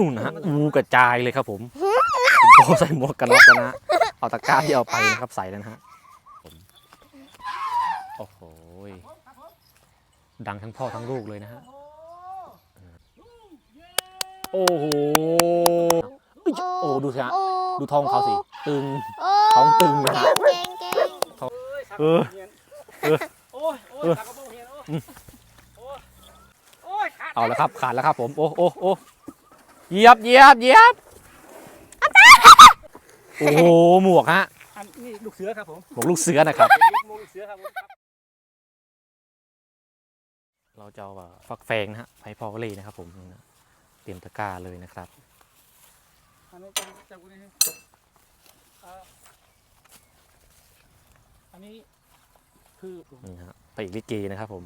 นู่นนะฮะอูกระจายเลยครับผมคุณพ่อใส่หมวกกันน็อกแล้วนะฮะเอาตะกร้าที่เอาไปนะครับใส่แล้วนะฮะผมโอ้โหดังทั้งพ่อทั้งลูกเลยนะฮะโอ้โหเอ้ยโอ้ดูสิฮะโอ้ดูท้องเขาสิตึงโอ้ท้องตึงนะฮะ เก่งเก่งเออเออ โอ้ยโอ้ยตากระโปรงเห็นโอ้ยโอ้ยโอ้ยขาด เอาแล้วครับขาดแล้วครับผมโอ้โอ้โอ้ เหยียบเหยียบเหยียบโอ้โหหมวกฮะอันนี้ลูกเสือครับผมหมวกลูกเสือนะครับหมวกลูกเสือครับผมครับเราจะเอาแบบฟักแฟงนะฮะไผ่พอเลยนะครับผมนี่นะเตรียมตะกร้าเลยนะครับ อันนี้จับจับกูนี่ให้เอ่ออันนี้คือนี่ฮะไปอีกลิเกนะครับผม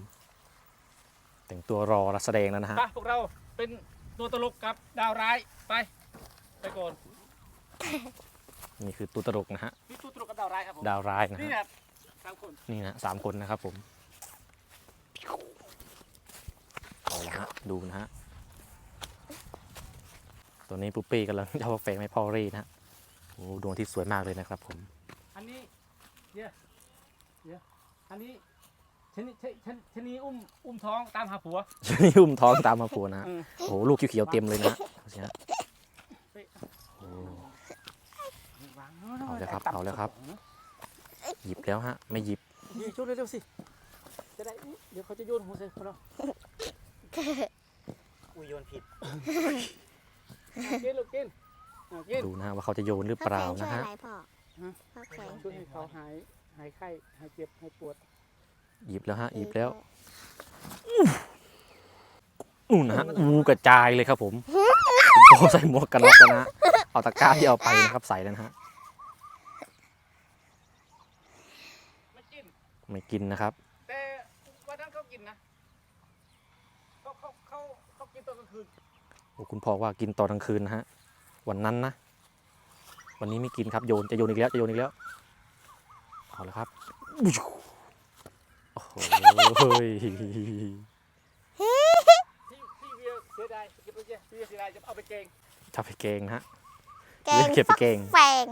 แต่งตัวรอรับแสดงแล้วนะฮะ ไปพวกเราเป็น ตัวตลกกับดาวร้ายไปไปก่อนนี่คือตัวตลกนะฮะนี่ตัวตลกกับดาวร้ายครับผมดาวร้ายนะนี่ฮะนะสามคนนี่นะสามคนนะครับผมเอาละฮะดูนะฮะตัวนี้ปุ๊ปปี้กำลังจะเอาฟักแฟงให้พ่อเร่นะฮะโอ้ดวงอาที่สวยมากเลยนะครับผม อันนี้เดี๋ยวเดี๋ยวอันนี้ ชนีชชชนีอุ้มอุ้มท้องตามหาผัวนี่อุ้มท้องตามมาปัวนะฮะเออโอ้โหลูกเขียวๆเต็มเลยนะฮะดูสิฮะโอ้วางเอาเลยครับเอาเลยครับ หยิบแล้วฮะ ไม่หยิบนี่ชุดเร็วๆสิ จะได้อุ๊ยเดี๋ยวเขาจะโยนหัวใส่เราอุ้ยโยนผิดกินลูกกินอะกิน ดูนะฮะว่าเขาจะโยนหรือเปล่านะฮะพักแขนช่วยอะไรพ่อฮะพักแขนช่วยให้เขาหายหายไข้หายเจ็บหายปวด หยิบแล้วฮะหยิบแล้วนู่นนะฮะอูกระจายเลยครับผมคุณพ่อใส่หมวกกันน็อกแล้วนะฮะเอาตะกร้าที่เอาไปนะครับใส่แล้วนะฮะไม่กินไม่กินนะครับแต่วันนั้นเขากินนะเขาเขาเขาเขากินตอนกลางคืนโอ้คุณพ่อว่ากินตอนกลางคืนนะฮะวันนั้นนะวันนี้ไม่กินครับโยนจะโยนอีกแล้วจะโยนอีกแล้วเอาละครับ โอ้โหเฮ้ยที่ที่เวียเสียดายเก็บไปเจ๊ที่เวียเสียดายจะเอาไปเกงจะไปเกงนะฮะ แกงเก็บไปฟักเกงแฟง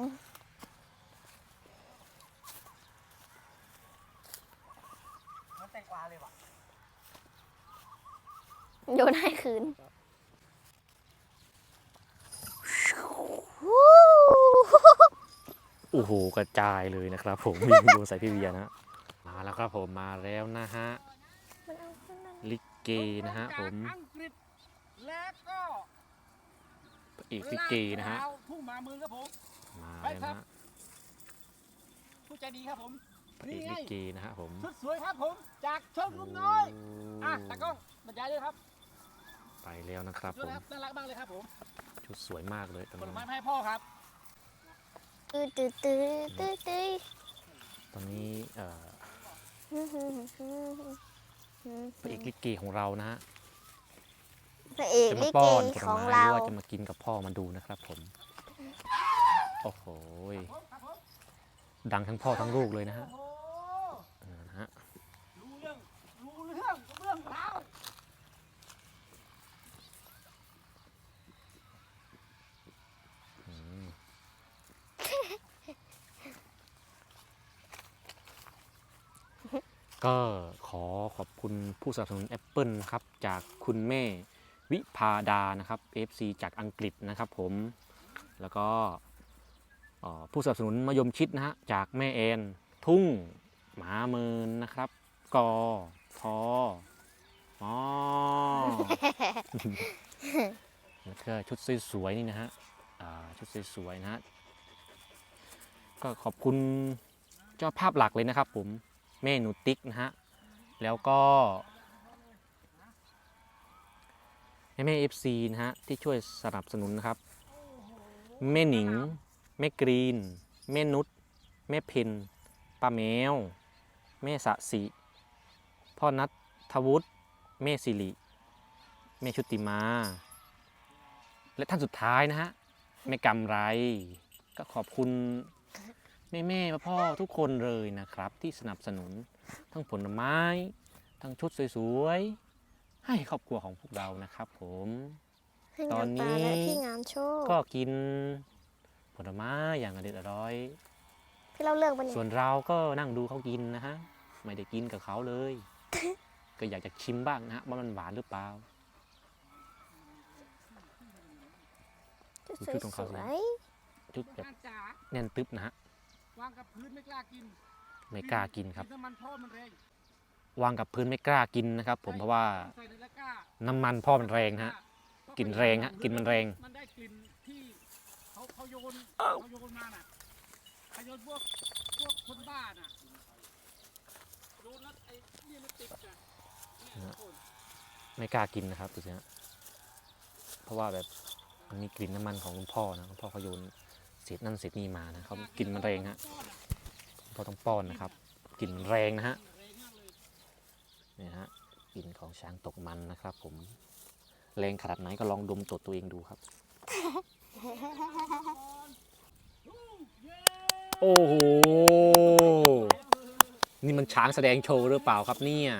แตงกวาเลยว่ะโยนให้คืนโอ้โหกระจายเลยนะครับ ผมมีโยนใส่พี่เวียนะฮะ มาแล้วครับผมมาแล้วนะฮะลิเกนะฮะผมจากอังกฤษและก็อีกลิเกนะฮะลาวทุ่งหมามือครับผมมาแล้วนะฮะผู้ใจดีครับผมอีนี่กไงลิเกนะฮะผมชุดสวยครับผมจากชมรุมน้อยอะตากล้องบรรยายด้วยครับ ไปแล้วนะครับดูผมนะครับน่ารักมากเลยครับผมชุดสวยมากเลยตอนผลนี้ไม้มาให้พ่อครับตื้อตื้อตื้อตื้อตื้อตอนนี้เอ่อ พระเอกลิเกของเรานะฮะพระเอกจะลิมาเกป้อนผลของไม้หเรารือว่าจะมากินกับพ่อมาดูนะครับผม โอ้โหดังทั้งพ่อทั้งลูกเลยนะฮะ โอ้ เออนะฮะ รู้เรื่อง รู้เรื่องเรื่องราว อืม ก็ขอขอบคุณผู้สนับสนุน Apple นะครับ จากคุณแม่วิพาดานะครับ FC จากอังกฤษนะครับผมแล้วก็เอ่อผู้สนับสนุนมะยมชิดนะฮะจากแม่แอนทุ่งหมาเมินนะครับ กอพอมอแล้วก็ชุดสวยๆนี่นะฮะอ่าชุดสวยๆนะฮะก็ขอบคุณเจ้าภาพหลักเลยนะครับผม แม่หนูติ๊กนะฮะ แล้วก็แม่แม่เอฟซีนะฮะ ที่ช่วยสนับสนุนนะครับ แม่หนิง แม่กรีน แม่นุชแม่เพนป้าแมว แม่สะสิพ่อนัททวุฒิแม่สิริแม่ชุติมา และท่านสุดท้ายนะฮะแม่กำไร ก็ขอบคุณ แม่แม่ๆพ่อๆทุกคนเลยนะครับ ที่สนับสนุนทั้งผลไม้ ทั้งชุดสวยๆ ให้ครอบครัวของพวกเรานะครับ ผม ให้ตงาอนนนี้ตาและพี่งามโชคก็กินผลไม้อย่างอเด็ดอร่อย พี่เราเลิกปะเนี่ยส่วนเราก็นั่งดูเขากินนะฮะ ไม่ได้กินกับเขาเลย ก็อยากจะชิมบ้างนะฮะว่ามันหวานหรือเปล่าสวยชุดของเขาสสิวยชุดแบบงานจ๋าแน่นตึ๊บนะฮะ วางกับพื้นไม่กล้ากินไม่กล้ากินครับ น้ำมันพ่อมันแรงวางกับพื้นไม่กล้ากินนะครับ ผมเพราะว่าใส่ในตะกร้าน้ำมันพ่อมันแรงนะฮะ กลิ่นแรงฮะกลิ่นมันแรง มันได้กลิ่นที่เขาเขาโยนเขาโยนมาน่ะเขาโยนพวกพวกคนบ้าน่ะโยนแล้วไอ้นี่มันติดอะเนี่ยทุกคนไม่กล้ากินนะครับดูสิฮะเพราะว่าแบบมันมีกลิ่นน้ำมันของคุณพ่อนะคุณพ่อเขาโยน เศษนั่นเศษนี่มานะเขากลิ่นมันแรงฮะพอต้องป้อนนะครับกลิ่นแรงนะฮะนี่ฮะกลิ่นของช้างตกมันนะครับ ผมแรงขนาดไหนก็ลองดมตดตัวเองดูครับ โอ้โหนี่มันช้างแสดงโชว์หรือเปล่าครับเนี่ย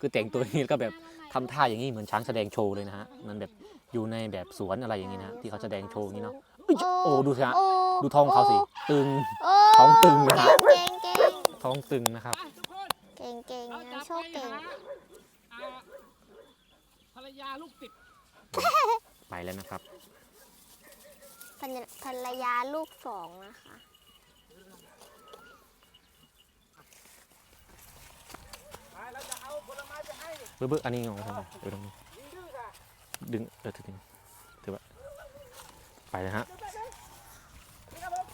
คือแต่งตัวนี้ก็แบบทำท่าอย่างนี้เหมือนช้างแสดงโชว์เลยนะฮะมันแบบอยู่ในแบบสวนอะไรอย่างนี้นะที่เขาแสดงโชว์นี้เนาะ อุ๊ยโอ้ดูสิฮะดูท้องเขาสิตึง ท้องตึงนะฮะเก่งเก่งท้องตึงนะครับ ไปทุกคนเก่งเก่งเรางาจะมโชไปคเก่ง หาอ่าภรรยาลูกติด ไปแล้วนะครับ ภรรยาภรรยาลูกสองนะคะเราจะเอเบื้อๆอันนี้งงครับเดี๋ยวตรงนี้ยิงดื้อค่ะดึงเออถึง ไปเลยฮะนี่ครับผม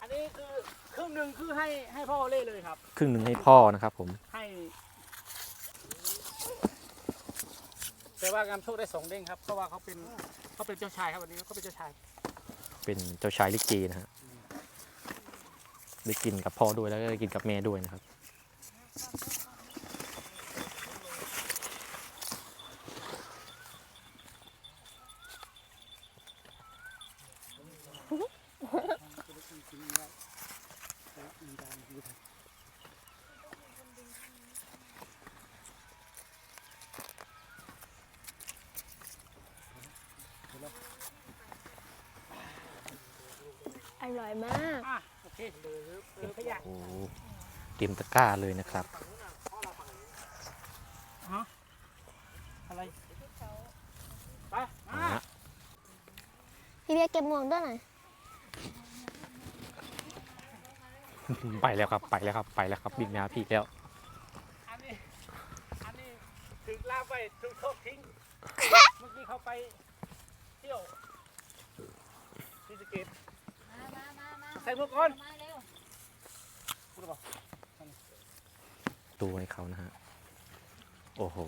อันนี้คือครึ่งหนึ่งคือให้ให้พ่อเล่เลยครับ ครึ่งหนึ่งให้พ่อนะครับผม ให้แต่ว่างามโชคได้สองเด้งครับเพราะว่าเขาเป็นเขาเป็นเจ้าชายครับวันนี้เขาเป็นเจ้าชาย เป็นเจ้าชายลิเกนะฮะได้กินกับพ่อด้วยแล้วก็ได้กินกับแม่ด้วยนะครับ อร่อยมาก อะโอเคเก็บขยะโอ้เตรียมตะกร้าเลยนะครับ ฮะอะไรไปเอามาละพี่เบียร์เก็บหมวกด้วยหน่อย ไปแล้วครับ ไปแล้วครับ ไปแล้วครับบิ๊กนาพี่แล้ว อันนี้ อันนี้ถึงลาไปถึงโทษทิ้ง เมื่อกี้เขาไปเที่ยวที่สะเกตมามามามาใส่พวกก่อนมาเร็วพูดหรือเปล่าดูให้เขานะฮะ โอ้โห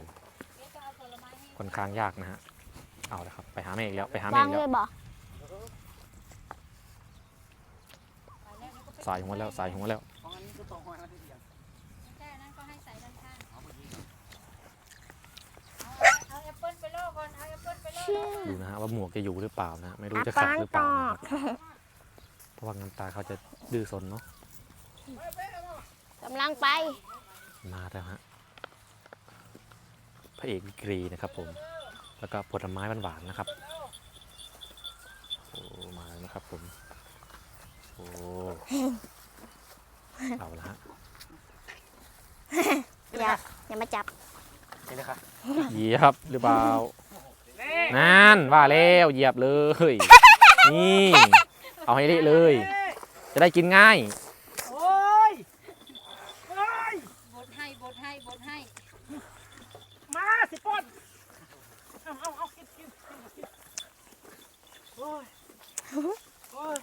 เดี๋ยวจะเอาผลไม้ให้ค่อนข้างยากนะฮะ เอาละครับ ไปหาแม่อีกแล้ว ไปหาแม่วางอีกเลแล้ว ยบอก ไปแล้วนี่ก็ไป สายหัวแล้วสายหัวแล้วของอันนี้ก็ต้องหอยนะที่เดียวแค่นั้นก็ให้ใส่ด้านข้างเอาเอาแอปเปิ้ลไปโลก่อน เอาแอปเปิ้ลไปโลดูนะฮะว่าหมวกจะอยู่หรือเปล่านะไม่รู้จะขาดหรือเปล่านะครับเพราะว่างานตาเขาจะดื้อซนเนาะกำลังไป มาแล้วฮะพระเอกวิกรีนะครับผม แล้วก็ผลไม้หวานๆนะครับโอ้มาแล้วนะครับผม โอ้เอาละฮะอย่าอย่ามาจับนี่นะครับเหยียบหรือเปล่านี่นั่นว่าแล้วเหยียบเลย นี่ เอาให้เละเลย จะได้กินง่าย โอ้ยโอ้ย บดให้บดให้บดให้ มาสิป้อนเอาเอาเอากินกินกินกินโอ้ยโอ้ย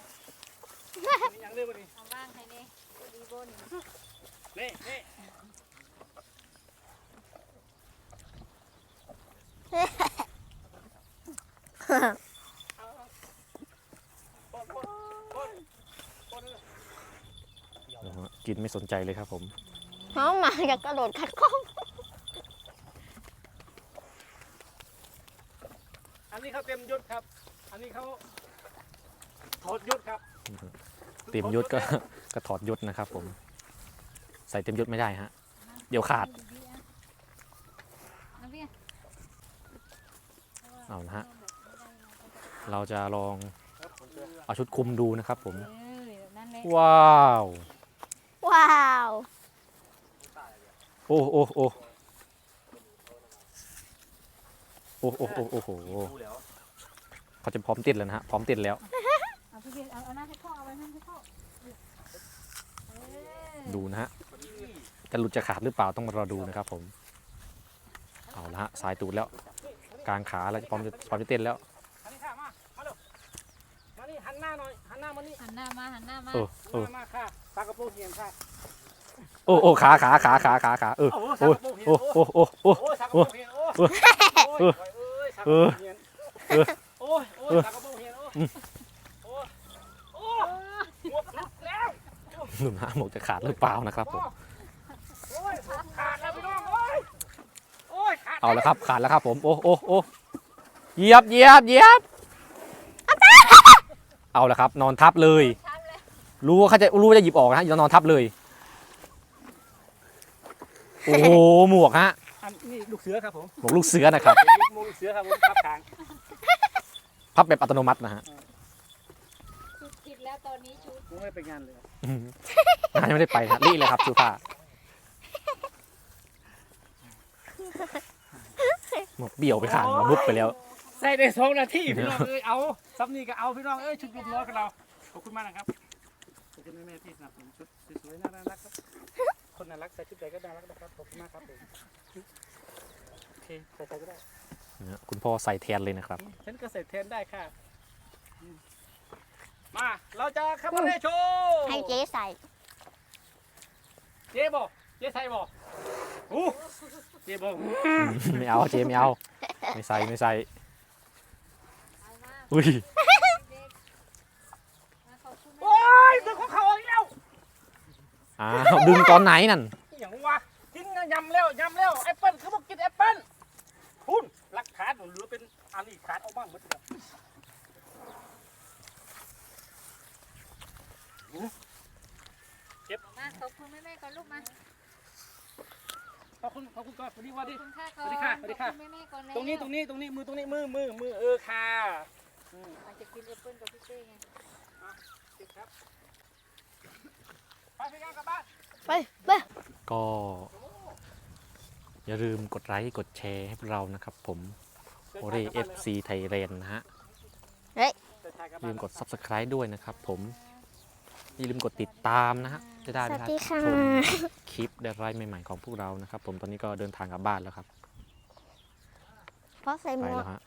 นี่ยังเรื่องวันนี้ เอาว่างให้นี่ดีบน นี่นี่เอาเอาป้อนป้อนป้อนป้อนเลยนะฮะกินไม่สนใจเลยครับผม น้องหมาอยากกระโดดขัดข้องอันนี้เขาเต็มยศครับ อันนี้เขาถอดยศครับ เต็มยศก็ ก็ถอดยศนะครับผม ใส่เต็มยศไม่ได้ฮะ เดี๋ยวขาด เอานะฮะ เราจะลองเอาชุดคลุมดูนะครับผมเออแบบนั่นเลยว้าว ว้าว โอ้โอ้โอ้โอ้โอ้โอ้โอ้โหเขาจะพร้อมติดแล้วนะฮะ พร้อมติดแล้วเอาพี่เบียร์เอาเอาหน้าให้พ่อเอาไว้หน้าให้พ่อเออดูนะฮะ จะหลุดจะขาดหรือเปล่าต้องมารอดูนะครับผมเอาละฮะสายตูดแล้วกลางขาแล้วพร้อมจะพร้อมจะเต้นแล้วอันนี้ค่ะมามาเร็วมานี่หันหน้าหน่อยหันหน้ามานี่หันหน้ามาหันหน้ามาเออเออมามาค่ะปลากระโปรงเหียนค่ะโอ้โอ้ขาขาขาขาขาขาเออโอ้โอ้สากระโปรงเหียนโอ้โอ้โอ้โอ้โอ้ยสากระโปรงเหียนโอ้ยโอ้ยโอ้ยสากระโปรงเหียนโอ้ยโอ้ยสากระโปรงเหียนโอ้ยโอ้ยโอ้ยหมดแล้วหนุ่มฮะหมวกจะขาดหรือเปล่านะครับผม โอ้ยขาดแล้วพี่น้องโอ้ยโอ้ยขาด เอาแล้วครับขาดแล้วครับผมโอ้โอ้โอ้เหยียบเหยียบเหยียบเอาแล้วครับ นอนทับเลยชัดเลย รู้ว่าเขาจะรู้ว่าจะหยิบออกนะฮะอย่านอนทับเลย โอ้โหหมวกฮะอันนี้ลูกเสือครับผมหมวกลูกเสือนะครับหมวกลูกเสือครับผมครับทางพับแบบอัตโนมัตินะฮะชุดผิดแล้วตอนนี้ชุดผมไม่ไปงานเลย อืมงานยังไม่ได้ไปนะรีบเลยครับชูผ้า หมวกเบี่ยวไปข้างมุดไปแล้ว ใส่ได้สองนาทีพี่น้องเอ้ยเอาซับนี่ก็เอาพี่น้องเอ้ยชุดลูกน้อยของเราขอบคุณมากนะครับขอบคุณแม่ๆที่สนับสนุนชุดสวยๆน่ารักครับคนน่ารักใส่ชุดใดก็น่ารักนะครับขอบคุณมากครับผมโอเคใส่ใครก็ได้นะคุณพ่อใส่แทนเลยนะครับ ฉันก็ใส่แทนได้ค่ะอืมมาเราจะคาบาเร่โชว์ให้เจ๊ใส่ เจ๊บอกเจ๊ใส่บอกอู้ เจ๊บอกไม่เอาเจไม่เอา ไม่ใส่ไม่ใส่เอามาอุ้ยเด็กมาขอบคุณแม่โอ้ยดึงของเขาอีกแล้วอ้าวดึงตอนไหนนั่นอหย่างวะกินยำแล้วยำแล้วแอปเปิ้ลเขาบอกกินแอปเปิ้ลคุณหลักฐานเหลือเป็นอันนี้ขาดเอาบ้างหมดเลยมาขอบคุณแม่แม่ๆก่อนลูกมาข อบคุณขอบคุณก่อนสวัสดีสวัสขอดีบคุณค่ะก่อนสวัสดีค่ะสวัสดีค่ะขอบณแม่แม่ๆก่อนแล้วตรงนี้ตรงนี้ตรงนี้มือตรงนี้มือมือมือเออค่ะอืมอาจจะกินแอปเปิ้ลกับพี่เต้ไงติดครับไปพี่งานกลับบ้าน ไปไป ก็อย่าลืมกดไลค์กดแชร์ให้พวกเรานะครับ ผมโอเรเอฟซีไทยแลนด์นะฮะอย่าลืมกด subscribe ด้วยนะครับผม อย่าลืมกดติดตามนะฮะจะได้สนะวัสฮะดีค่ะ ชมคลิปได้ไรใหม่ๆของพวกเรานะครับ ผมตอนนี้ก็เดินทางกลับบ้านแล้วครับพ่อใส่หไปมวแล้กวฮะ